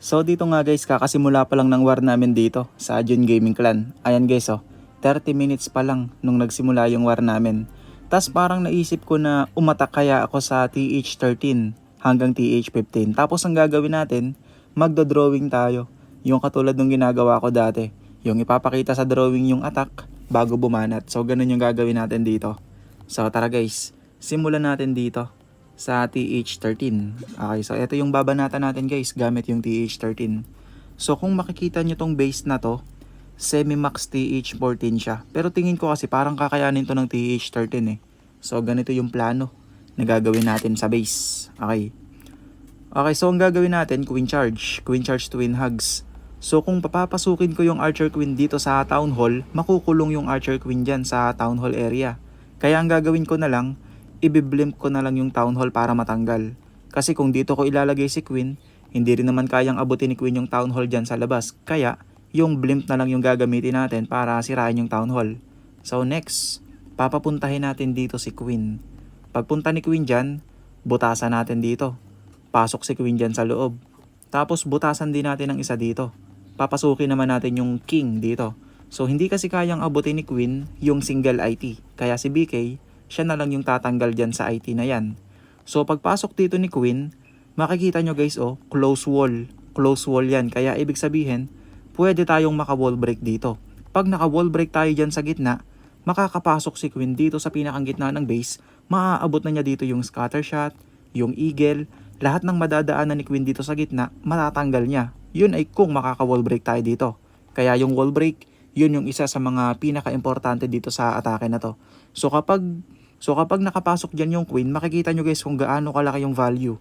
So dito nga guys, kakasimula pa lang ng war namin dito sa Jun Gaming Clan. Ayan guys oh, 30 minutes pa lang nung nagsimula yung war namin. Tas parang naisip ko na umatak kaya ako sa TH13 hanggang TH15. Tapos ang gagawin natin, magdo-drawing tayo. Yung katulad ng ginagawa ko dati. Yung ipapakita sa drawing yung attack bago bumanat. So ganun yung gagawin natin dito. So tara guys, simulan natin dito sa TH13. Okay, so ito yung babanatan natin guys gamit yung TH13. So kung makikita nyo tong base na to, semi-max TH14 siya. Pero tingin ko kasi parang kakayanin to ng TH13 eh. So ganito yung plano na gagawin natin sa base. Okay. Okay, so ang gagawin natin, Queen Charge. Queen Charge Twin Hugs. So kung papapasukin ko yung Archer Queen dito sa Town Hall, makukulong yung Archer Queen dyan sa Town Hall area. Kaya ang gagawin ko na lang, ibiblimp ko na lang yung Town Hall para matanggal. Kasi kung dito ko ilalagay si Queen, hindi rin naman kayang abutin ni Queen yung Town Hall dyan sa labas. Kaya, yung blimp na lang yung gagamitin natin para sirain yung Town Hall. So next, papapuntahin natin dito si Queen. Pagpunta ni Queen dyan, butasan natin dito. Pasok si Queen dyan sa loob. Tapos butasan din natin ang isa dito. Papasukin naman natin yung King dito. So hindi kasi kayang abutin ni Queen yung single IT. Kaya si BK, siya na lang yung tatanggal dyan sa IT na yan. So pagpasok dito ni Queen, makikita nyo guys oh, close wall. Close wall yan. Kaya ibig sabihin, pwede tayong maka-wall break dito. Pag naka-wall break tayo dyan sa gitna, makakapasok si Queen dito sa pinakang gitna ng base, maaabot na niya dito yung scatter shot, yung eagle, lahat ng madadaanan ni Queen dito sa gitna, matatanggal niya. Yun ay kung makaka-wall break tayo dito. Kaya yung wall break, yun yung isa sa mga pinaka-importante dito sa atake na to. So kapag so kapag nakapasok diyan yung queen, makikita nyo guys kung gaano kalaki yung value.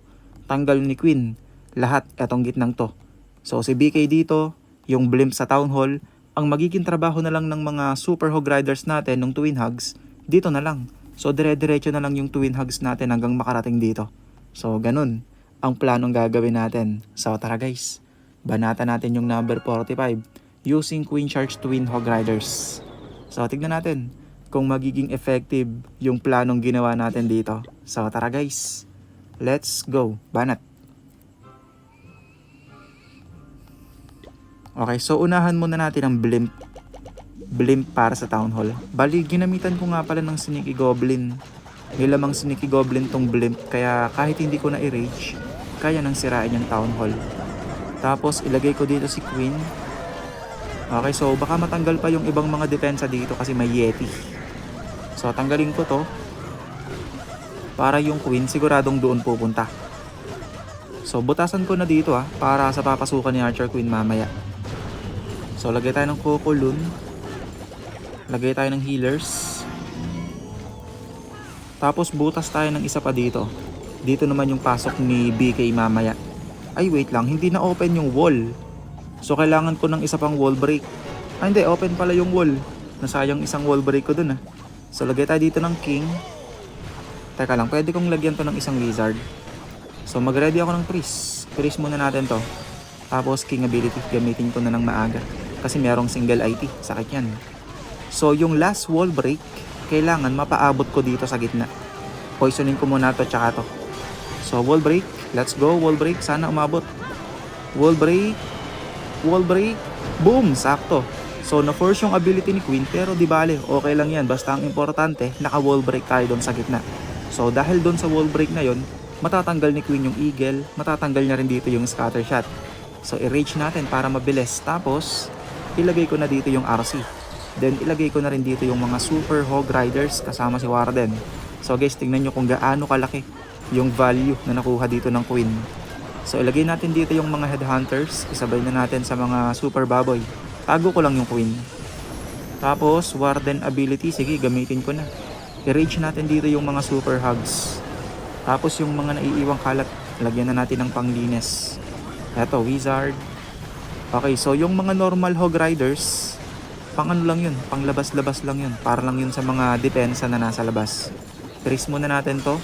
Tanggal ni queen lahat etong gitnang to. So si BK dito, yung blimp sa town hall, ang magiging trabaho na lang ng mga super hog riders natin ng twin hugs, dito na lang. So dire-diretso na lang yung twin hugs natin hanggang makarating dito. So ganun ang planong gagawin natin. So tara guys, banata natin yung number 45 using Queen Charge Twin Hog Riders. So, tignan natin kung magiging effective yung planong ginawa natin dito. So, tara guys. Let's go. Banat. Okay, so unahan muna natin ang blimp. Blimp para sa Town Hall. Bali, ginamitan ko nga pala ng Sneaky Goblin. Nilamang Sneaky Goblin tong blimp, kaya kahit hindi ko na i-rage, kaya nang sirain yung Town Hall. Tapos, ilagay ko dito si Queen. Okay, so baka matanggal pa yung ibang mga depensa dito kasi may Yeti. So tanggalin ko to para yung queen siguradong doon pupunta. So butasan ko na dito ah para sa papasukan ni Archer Queen mamaya. So lagay tayo ng Cocolun. Lagay tayo ng healers. Tapos butas tayo ng isa pa dito. Dito naman yung pasok ni BK mamaya. Ay wait lang, hindi na open yung wall. So kailangan ko ng isa pang wall break. Ah hindi, open pala yung wall. Nasayang isang wall break ko dun ah. So lagay tayo dito ng king. Teka lang, pwede kong lagyan to ng isang wizard. So mag-ready ako ng priest. Priest muna natin to. Tapos king ability, gamitin ko na ng maaga. Kasi merong single IT, sakit yan. So yung last wall break, kailangan mapaabot ko dito sa gitna. Poisoning ko muna to tsaka to. So wall break, let's go wall break, sana umabot. Wall break, wall break, boom, sakto. So na-force yung ability ni Queen pero di bale, okay lang yan. Basta ang importante, naka-wall break tayo doon sa gitna. So dahil doon sa wall break na yon, matatanggal ni Queen yung eagle, matatanggal niya rin dito yung scatter shot. So i-rage natin para mabilis. Tapos, ilagay ko na dito yung RC. Then ilagay ko na rin dito yung mga super hog riders kasama si Warden. So guys, tingnan nyo kung gaano kalaki yung value na nakuha dito ng Queen. So ilagay natin dito yung mga headhunters, isabay na natin sa mga super baboy. Tago ko lang yung queen. Tapos warden ability, sige gamitin ko na. I-rage natin dito yung mga super hugs. Tapos yung mga naiiwang kalat, lagyan na natin ng panglinis. Eto, wizard. Okay, so yung mga normal hog riders, pang ano lang yun, pang labas-labas lang yun. Para lang yun sa mga depensa na nasa labas. Trace muna natin to.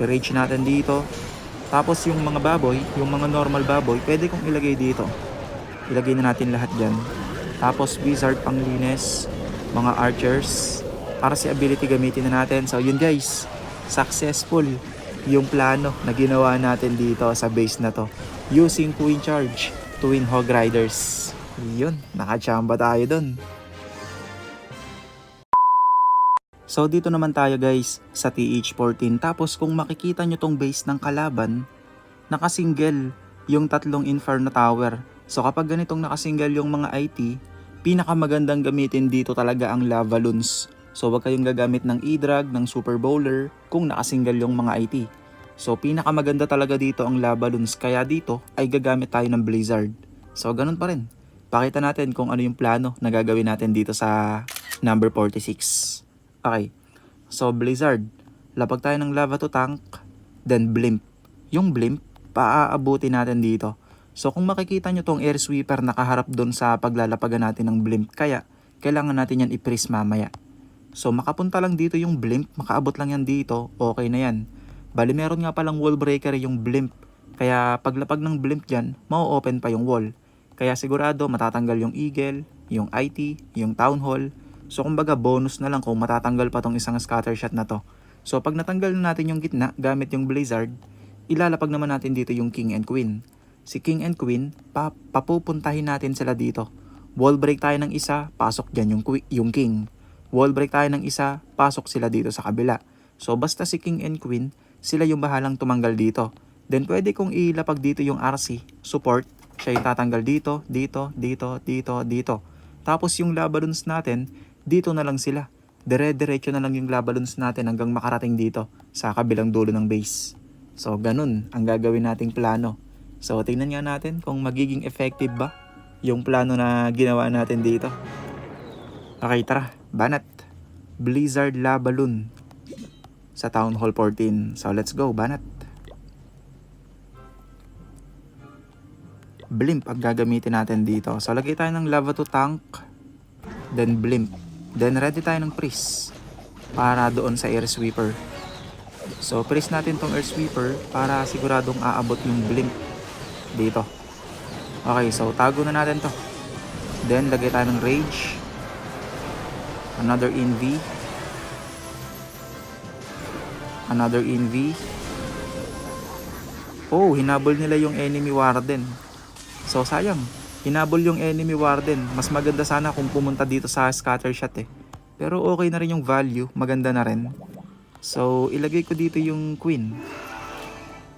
I-rage natin dito. Tapos yung mga baboy, yung mga normal baboy, pwede kong ilagay dito. Ilagay na natin lahat dyan. Tapos wizard panglinis, mga archers, para si ability gamitin na natin. So yun guys, successful yung plano na ginawa natin dito sa base na to. using Queen Charge, Twin Hog Riders. Yun, nakachamba tayo dun. So dito naman tayo guys sa TH14 tapos kung makikita nyo tong base ng kalaban, nakasingle yung tatlong Inferno Tower. So kapag ganitong nakasingle yung mga IT, pinakamagandang gamitin dito talaga ang Lava Loons. So wag kayong gagamit ng E-Drag, ng Super Bowler kung nakasingle yung mga IT. So pinakamaganda talaga dito ang Lava Loons kaya dito ay gagamit tayo ng Blizzard. So ganun pa rin. Pakita natin kung ano yung plano na gagawin natin dito sa number 46. Okay. So, Blizzard. Lapag tayo ng lava to tank. Then, Blimp. Yung Blimp, paaabuti natin dito. So, kung makikita nyo tong air sweeper nakaharap doon sa paglalapagan natin ng Blimp. Kaya, kailangan natin yan i-freeze mamaya. So, makapunta lang dito yung Blimp. Makaabot lang yan dito. Okay na yan. Bali, meron nga palang wall breaker yung Blimp. Kaya, paglapag ng Blimp dyan, mau-open pa yung wall. Kaya sigurado matatanggal yung Eagle, yung IT, yung Town Hall, So kumbaga bonus na lang kung matatanggal pa tong isang scatter shot na to. So pag natanggal na natin yung gitna gamit yung Blizzard, ilalapag naman natin dito yung King and Queen. Si King and Queen, pa papupuntahin natin sila dito. Wall break tayo ng isa, pasok dyan yung, yung King. Wall break tayo ng isa, pasok sila dito sa kabila. So basta si King and Queen, sila yung bahalang tumanggal dito. Then pwede kong ilapag dito yung RC, support, siya yung tatanggal dito, dito, dito, dito, dito. Tapos yung labalons natin, dito na lang sila. Dire-diretso na lang yung labalons natin hanggang makarating dito sa kabilang dulo ng base. So, ganun ang gagawin nating plano. So, tingnan nga natin kung magiging effective ba yung plano na ginawa natin dito. Okay, tara. Banat. Blizzard Labalon sa Town Hall 14. So, let's go. Banat. Blimp ang gagamitin natin dito. So, lagay tayo ng lava to tank. Then, blimp. Then ready tayo ng freeze para doon sa air sweeper. So freeze natin tong air sweeper para siguradong aabot yung blimp dito. Okay, so tago na natin to. Then lagay tayo ng rage. Another inv. Another inv. Oh, hinabol nila yung enemy warden. So sayang, hinabol yung enemy warden. Mas maganda sana kung pumunta dito sa scatter shot eh. Pero okay na rin yung value, maganda na rin. So, ilagay ko dito yung queen.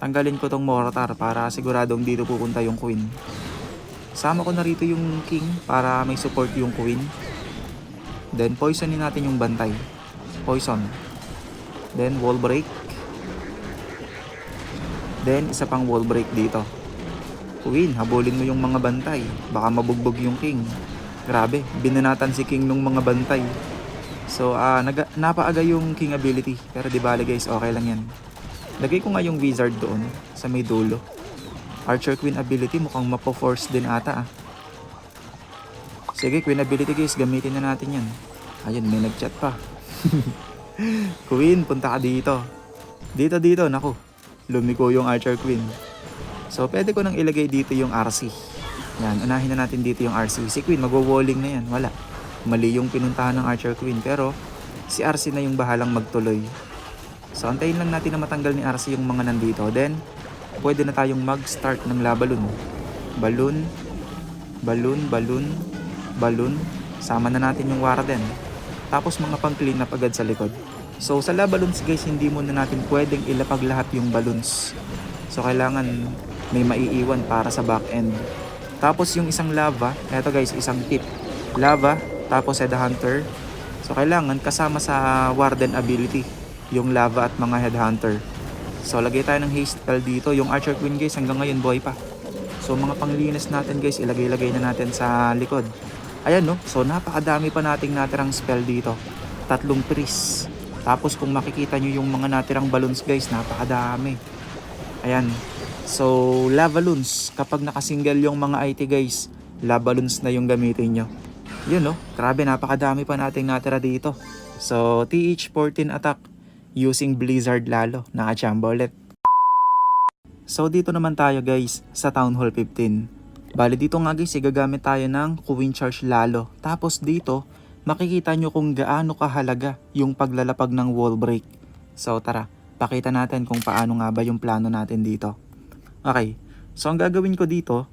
Tanggalin ko tong mortar para siguradong dito pupunta yung queen. Sama ko na rito yung king para may support yung queen. Then, poisonin natin yung bantay. Poison. Then, wall break. Then, isa pang wall break dito. Queen, habulin mo yung mga bantay. Baka mabugbog yung king. Grabe, binanatan si king nung mga bantay. So, ah naga- napaaga yung king ability. Pero di bale guys, okay lang yan. Lagay ko nga yung wizard doon sa may dulo. Archer queen ability mukhang mapo-force din ata ah. Sige, queen ability guys, gamitin na natin yan. Ayun, may nagchat pa. queen, punta ka dito. Dito, dito, naku. Lumiko yung archer queen. So, pwede ko nang ilagay dito yung RC. Yan, unahin na natin dito yung RC. Si Queen, magwo-walling na yan. Wala. Mali yung pinuntahan ng Archer Queen. Pero, si RC na yung bahalang magtuloy. So, antayin lang natin na matanggal ni RC yung mga nandito. Then, pwede na tayong mag-start ng labalon. Balloon, balloon, balloon, balloon. Sama na natin yung warden. Tapos, mga pang-clean up agad sa likod. So, sa labalons guys, hindi muna natin pwedeng ilapag lahat yung balloons. So, kailangan may maiiwan para sa back end. Tapos yung isang lava, eto guys, isang tip. Lava, tapos headhunter. So kailangan kasama sa warden ability yung lava at mga headhunter. So lagay tayo ng haste spell dito. Yung archer queen guys hanggang ngayon buhay pa. So mga panglinis natin guys, ilagay-lagay na natin sa likod. Ayan no, so napakadami pa nating natirang spell dito. Tatlong priest. Tapos kung makikita nyo yung mga natirang balloons guys, napakadami. Ayan. So, lava loons. Kapag nakasingle yung mga IT guys, lava loons na yung gamitin nyo. Yun no, grabe napakadami pa nating natira dito. So, TH14 attack using Blizzard lalo. Nakachamba ulit. So, dito naman tayo guys sa Town Hall 15. Bali dito nga guys, igagamit tayo ng Queen Charge lalo. Tapos dito, makikita nyo kung gaano kahalaga yung paglalapag ng wall break. So, tara, pakita natin kung paano nga ba yung plano natin dito. Okay, So ang gagawin ko dito,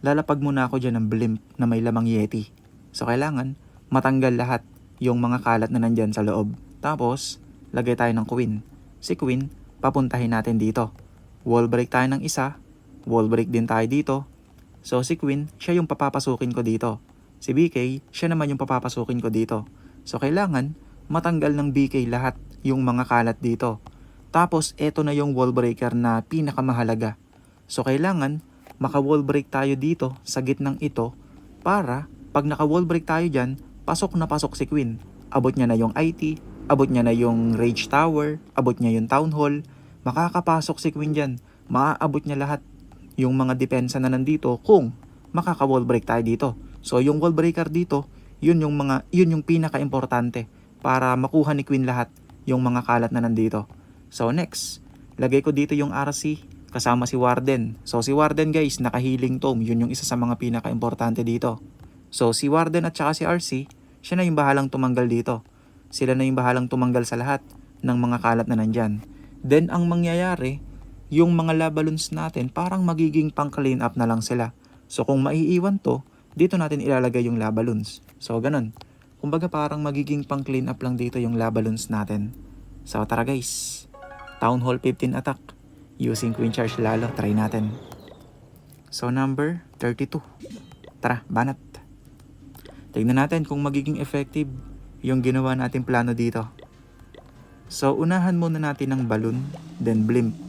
lalapag muna ako dyan ng blimp na may lamang yeti. So kailangan matanggal lahat yung mga kalat na nandyan sa loob. Tapos, lagay tayo ng queen. Si queen, papuntahin natin dito. Wall break tayo ng isa, wall break din tayo dito. So si queen, siya yung papapasukin ko dito. Si BK, siya naman yung papapasukin ko dito. So kailangan matanggal ng BK lahat yung mga kalat dito. Tapos eto na yung wall breaker na pinakamahalaga. So kailangan maka-wall break tayo dito sa gitnang ito para pag naka-wall break tayo dyan, pasok na pasok si Queen. Abot niya na yung IT, abot niya na yung Rage Tower, abot niya yung Town Hall, makakapasok si Queen dyan. Maaabot niya lahat yung mga depensa na nandito kung makaka-wall break tayo dito. So yung wall breaker dito, yun yung mga yun yung pinaka-importante para makuha ni Queen lahat yung mga kalat na nandito. So next, lagay ko dito yung RC kasama si Warden. So si Warden guys, naka-healing tome, yun yung isa sa mga pinaka-importante dito. So si Warden at saka si RC, siya na yung bahalang tumanggal dito. Sila na yung bahalang tumanggal sa lahat ng mga kalat na nandyan. Then ang mangyayari, yung mga labalons natin parang magiging pang clean up na lang sila. So kung maiiwan to, dito natin ilalagay yung labalons. So ganun. Kumbaga parang magiging pang clean up lang dito yung labalons natin. So tara guys. Town Hall 15 attack. Using Queen Charge lalo. Try natin. So number 32. Tara, banat. Tignan natin kung magiging effective yung ginawa nating plano dito. So unahan muna natin ng balloon, then blimp.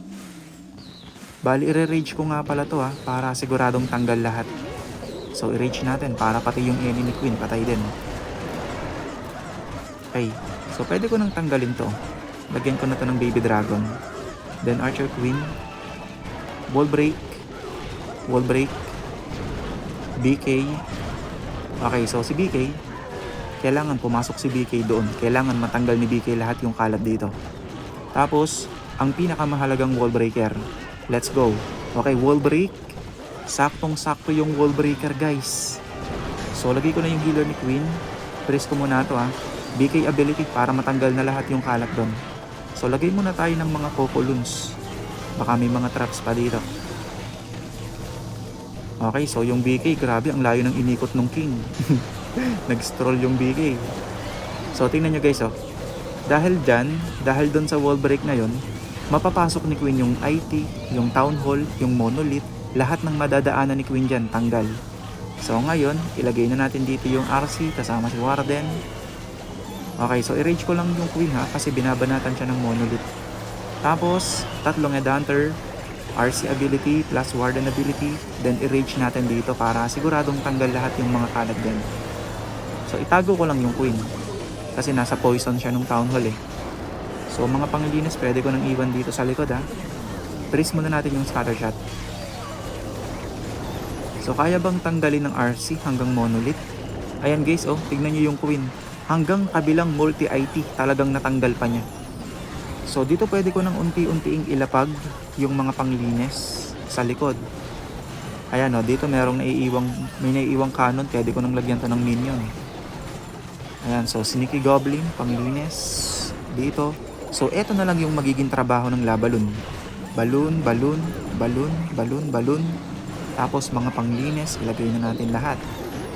Bali, i-rage ko nga pala to ha, para siguradong tanggal lahat. So, i-rage natin para pati yung enemy queen patay din. Okay, so pwede ko nang tanggalin to. Lagyan ko na to ng baby dragon. Then archer queen. Wall break. Wall break. BK. Okay, so si BK, kailangan pumasok si BK doon. Kailangan matanggal ni BK lahat yung kalat dito. Tapos, ang pinakamahalagang wall breaker. Let's go. Okay, wall break. Saktong-sakto yung wall breaker, guys. So, lagay ko na yung healer ni Queen. Press ko muna to ha. BK ability para matanggal na lahat yung kalat doon. So, lagay muna tayo ng mga Coco Loons. Baka may mga traps pa dito. Okay, so yung BK, grabe, ang layo ng inikot ng King. Nag-stroll yung BK. So, tingnan nyo guys, oh. Dahil dyan, dahil doon sa wall break na yon, mapapasok ni Queen yung IT, yung Town Hall, yung Monolith, lahat ng madadaanan ni Queen dyan, tanggal. So, ngayon, ilagay na natin dito yung RC kasama si Warden. Okay, so i-rage ko lang yung Queen ha, kasi binabanatan siya ng Monolith. Tapos, tatlong Headhunter, RC ability plus Warden ability, then i-rage natin dito para siguradong tanggal lahat yung mga kalat dyan. So, itago ko lang yung Queen. Kasi nasa poison siya nung Town Hall eh. So, mga pangilinis, pwede ko nang iwan dito sa likod ha. Freeze muna natin yung scatter shot. So, kaya bang tanggalin ng RC hanggang monolith? Ayan guys, oh, tignan nyo yung Queen. Hanggang kabilang multi-IT, talagang natanggal pa niya. So, dito pwede ko nang unti-untiing ilapag yung mga panglinis sa likod. Ayan o, dito merong naiiwang, may naiiwang cannon, pwede ko nang lagyan to ng minion. Ayan, so sneaky goblin, panglinis, dito. So, eto na lang yung magiging trabaho ng labalun. Balloon, balloon, balloon, balloon, balloon. Tapos mga panglinis, ilagay na natin lahat.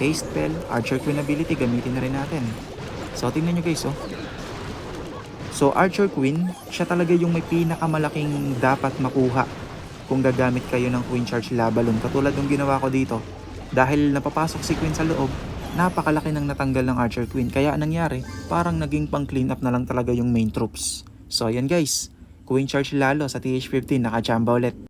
Haste spell, archer queen ability, gamitin na rin natin. So, tingnan nyo guys, oh. So, Archer Queen, siya talaga yung may pinakamalaking dapat makuha kung gagamit kayo ng Queen Charge Labalon. Katulad ng ginawa ko dito. Dahil napapasok si Queen sa loob, napakalaki ng natanggal ng Archer Queen. Kaya nangyari, parang naging pang clean up na lang talaga yung main troops. So, ayan guys. Queen Charge lalo sa TH15, nakachamba ulit.